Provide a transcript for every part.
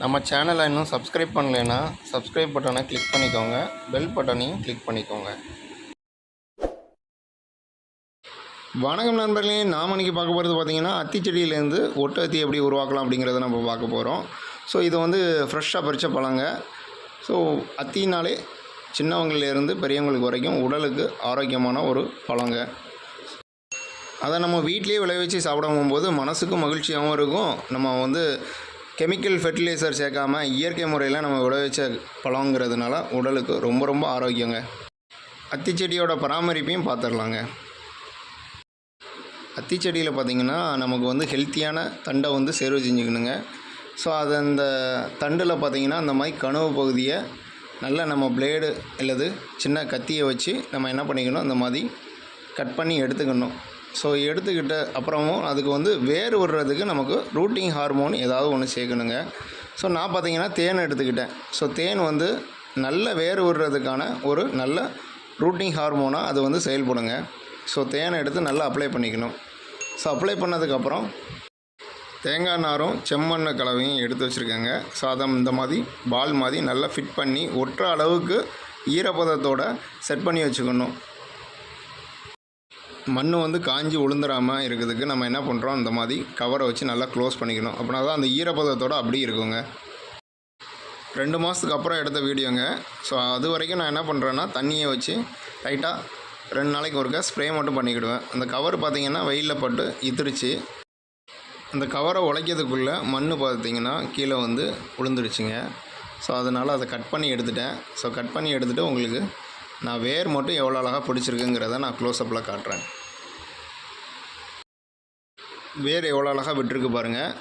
நம்ம சேனலை இன்னும் சப்ஸ்கிரைப் பண்ணலைன்னா சப்ஸ்கிரைப் பட்டனை கிளிக் பண்ணிக்கோங்க. பெல் பட்டனையும் கிளிக் பண்ணிக்கோங்க. வணக்கம் நண்பர்களே நாம் இன்றைக்கி பார்க்க போகிறது பார்த்திங்கன்னா அத்தி செடியிலேருந்து ஒட்டு அத்தி எப்படி உருவாக்கலாம் அப்படிங்கிறத நம்ம பார்க்க போகிறோம் ஸோ இது வந்து ஃப்ரெஷ்ஷாக பறித்த பழங்க. ஸோ அத்தினாலே சின்னவங்கலேருந்து பெரியவங்களுக்கு வரைக்கும் உடலுக்கு ஆரோக்கியமான ஒரு பழங்க. அதை நம்ம வீட்டிலேயே விளைவிச்சு சாப்பிடும் போது மனசுக்கும் மகிழ்ச்சியாகவும் இருக்கும். நம்ம வந்து கெமிக்கல் ஃபெர்டிலைசர் சேர்க்காம இயற்கை முறையில் நம்ம விளைவிச்ச பழங்கிறதுனால உடலுக்கு ரொம்ப ரொம்ப ஆரோக்கியங்க. அத்தி செடியோட பராமரிப்பையும் பார்த்துடலாங்க அத்தி செடியில் பார்த்திங்கன்னா நமக்கு வந்து ஹெல்த்தியான தண்டை வந்து சேர்வு செஞ்சுக்கணுங்க. ஸோ அது அந்த தண்டில் பார்த்திங்கன்னா அந்த மாதிரி கனவு பகுதியை நல்லா நம்ம பிளேடு அல்லது சின்ன கத்தியை வச்சு நம்ம என்ன பண்ணிக்கணும்? அந்த மாதிரி கட் பண்ணி எடுத்துக்கணும். ஸோ எடுத்துக்கிட்ட அப்புறமும் அதுக்கு வந்து வேர் விடுறதுக்கு நமக்கு ரூட்டிங் ஹார்மோன் ஏதாவது ஒன்று சேர்க்கணுங்க. ஸோ நான் பார்த்தீங்கன்னா தேன் எடுத்துக்கிட்டேன். ஸோ தேன் வந்து நல்ல வேர் விடுறதுக்கான ஒரு நல்ல ரூட்டிங் ஹார்மோனாக அது வந்து செயல்படுங்க. ஸோ தேனை எடுத்து நல்லா அப்ளை பண்ணிக்கணும். ஸோ அப்ளை பண்ணதுக்கப்புறம் தேங்காய் நாரும் செம்மண்ணை கலவையும் எடுத்து வச்சுருக்கேங்க. ஸோ அதை இந்த மாதிரி பால் மாதிரி நல்லா ஃபிட் பண்ணி ஒட்டுற அளவுக்கு ஈரப்பதத்தோடு செட் பண்ணி வச்சுக்கணும். மண் வந்து காஞ்சி உளுந்துடாமல் இருக்கிறதுக்கு நம்ம என்ன பண்ணுறோம் இந்த மாதிரி கவரை வச்சு நல்லா க்ளோஸ் பண்ணிக்கணும். அப்படின்னா தான் அந்த ஈரப்பதத்தோட அப்படியே இருக்குங்க. ரெண்டு மாதத்துக்கு அப்புறம் எடுத்த வீடியோங்க. ஸோ அது வரைக்கும் நான் என்ன பண்ணுறேன்னா தண்ணியை வச்சு லைட்டாக ரெண்டு நாளைக்கு ஒருக்கா ஸ்ப்ரே மட்டும் பண்ணிக்கிடுவேன். அந்த கவர் பார்த்திங்கன்னா வெயிலில் பட்டு இத்துருச்சு. அந்த கவரை உழைக்கிறதுக்குள்ளே மண் பார்த்திங்கன்னா கீழே வந்து உளுந்துருச்சுங்க ஸோ அதனால் அதை கட் பண்ணி எடுத்துட்டேன். ஸோ கட் பண்ணி எடுத்துகிட்டு உங்களுக்கு நான் வேர் மட்டும் எவ்வளோ அழகாக பிடிச்சிருக்குங்கிறத நான் க்ளோஸ்அப்பில் காட்டுறேன். வேர் எவ்வளோ அழகாக விட்டுருக்கு பாருங்கள்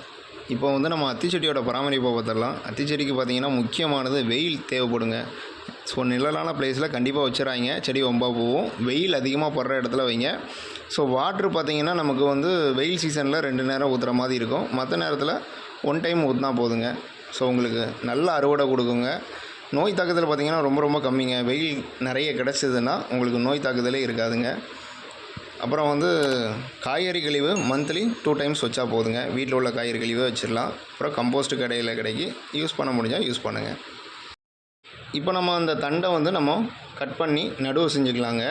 இப்போ வந்து நம்ம அத்திச்செடியோட பராமரிப்பை பார்த்துடலாம். அத்திச்செடிக்கு பார்த்திங்கன்னா முக்கியமானது வெயில் தேவைப்படுங்க. ஸோ நிழலான பிளேஸில் கண்டிப்பாக வச்சுறாங்க செடி ஒம்பா போகும். வெயில் அதிகமாக படுற இடத்துல வைங்க. ஸோ வாட்ரு பார்த்திங்கன்னா நமக்கு வந்து வெயில் சீசனில் ரெண்டு நேரம் ஊற்றுற மாதிரி இருக்கும். மற்ற நேரத்தில் ஒன் டைம் ஊற்றினா போதுங்க. ஸோ உங்களுக்கு நல்ல அறுவடை கொடுக்குங்க. நோய் தாக்குதல் பார்த்திங்கன்னா ரொம்ப ரொம்ப கம்மிங்க. வெயில் நிறைய கிடச்சிதுன்னா உங்களுக்கு நோய் தாக்குதலே இருக்காதுங்க. அப்புறம் வந்து காய்கறி கழிவு மந்த்லி டூ டைம்ஸ் வச்சா போதுங்க. வீட்டில் உள்ள காய்கறி கழிவே வச்சிடலாம். அப்புறம் கம்போஸ்ட் கடையில் கிடைக்கி யூஸ் பண்ண முடிஞ்சால் யூஸ் பண்ணுங்கள் இப்போ நம்ம அந்த தண்டை வந்து நம்ம கட் பண்ணி நடுவு செஞ்சுக்கலாங்க.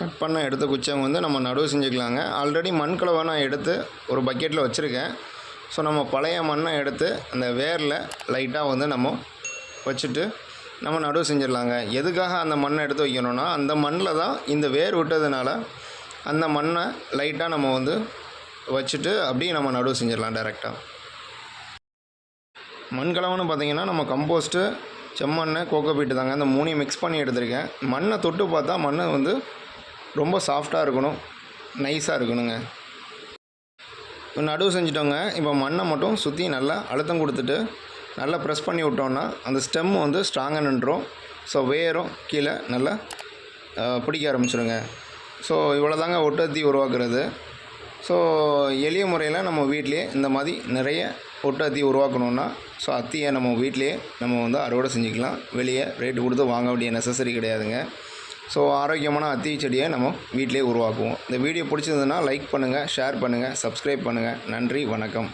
கட் பண்ண எடுத்த குச்சம் வந்து நம்ம நடுவு செஞ்சுக்கலாங்க. ஆல்ரெடி மண்கலவை நான் எடுத்து ஒரு பக்கெட்டில் வச்சுருக்கேன். ஸோ நம்ம பழைய மண்ணை எடுத்து அந்த வேரில் லைட்டாக வந்து நம்ம வச்சுட்டு நம்ம நடுவு செஞ்சிடலாங்க. எதுக்காக அந்த மண்ணை எடுத்து வைக்கணும்னா அந்த மண்ணில் தான் இந்த வேர் விட்டதுனால அந்த மண்ணை லைட்டாக நம்ம வந்து வச்சுட்டு அப்படியே நம்ம நடுவு செஞ்சிடலாம் டைரெக்டாக மண் பார்த்திங்கன்னா பார்த்தீங்கன்னா நம்ம கம்போஸ்ட்டு செம்மண்ணை கோக்கோ பீட்டு தாங்க. அந்த மூணையும் மிக்ஸ் பண்ணி எடுத்திருக்கேன். மண்ணை தொட்டு பார்த்தா மண் வந்து ரொம்ப சாஃப்டாக இருக்கணும். நைஸாக இருக்கணுங்க. நடுவு செஞ்சிட்டோங்க. இப்போ மண்ணை மட்டும் சுற்றி நல்லா அழுத்தம் கொடுத்துட்டு நல்லா ப்ரெஸ் பண்ணி விட்டோன்னா அந்த ஸ்டெம் வந்து ஸ்ட்ராங்காக நின்றுடும் ஸோ வேரும் கீழே நல்லா பிடிக்க ஆரம்பிச்சிடுங்க ஸோ இவ்வளோ தாங்க ஒட்டத்தி உருவாக்குறது. ஸோ எளிய முறையில் நம்ம வீட்டிலே இந்த மாதிரி நிறைய ஒட்டு அத்தி உருவாக்கணுன்னா ஸோ அத்தியை நம்ம வீட்டிலேயே நம்ம வந்து அறுவடை செஞ்சுக்கலாம். வெளியே ரேட்டு கொடுத்து வாங்க வேண்டிய நெசசரி கிடையாதுங்க. ஸோ ஆரோக்கியமான அத்தி செடியை நம்ம வீட்டிலேயே உருவாக்குவோம். இந்த வீடியோ பிடிச்சிருந்ததுன்னா லைக் பண்ணுங்கள் ஷேர் பண்ணுங்கள் சப்ஸ்கிரைப் பண்ணுங்கள் நன்றி வணக்கம்.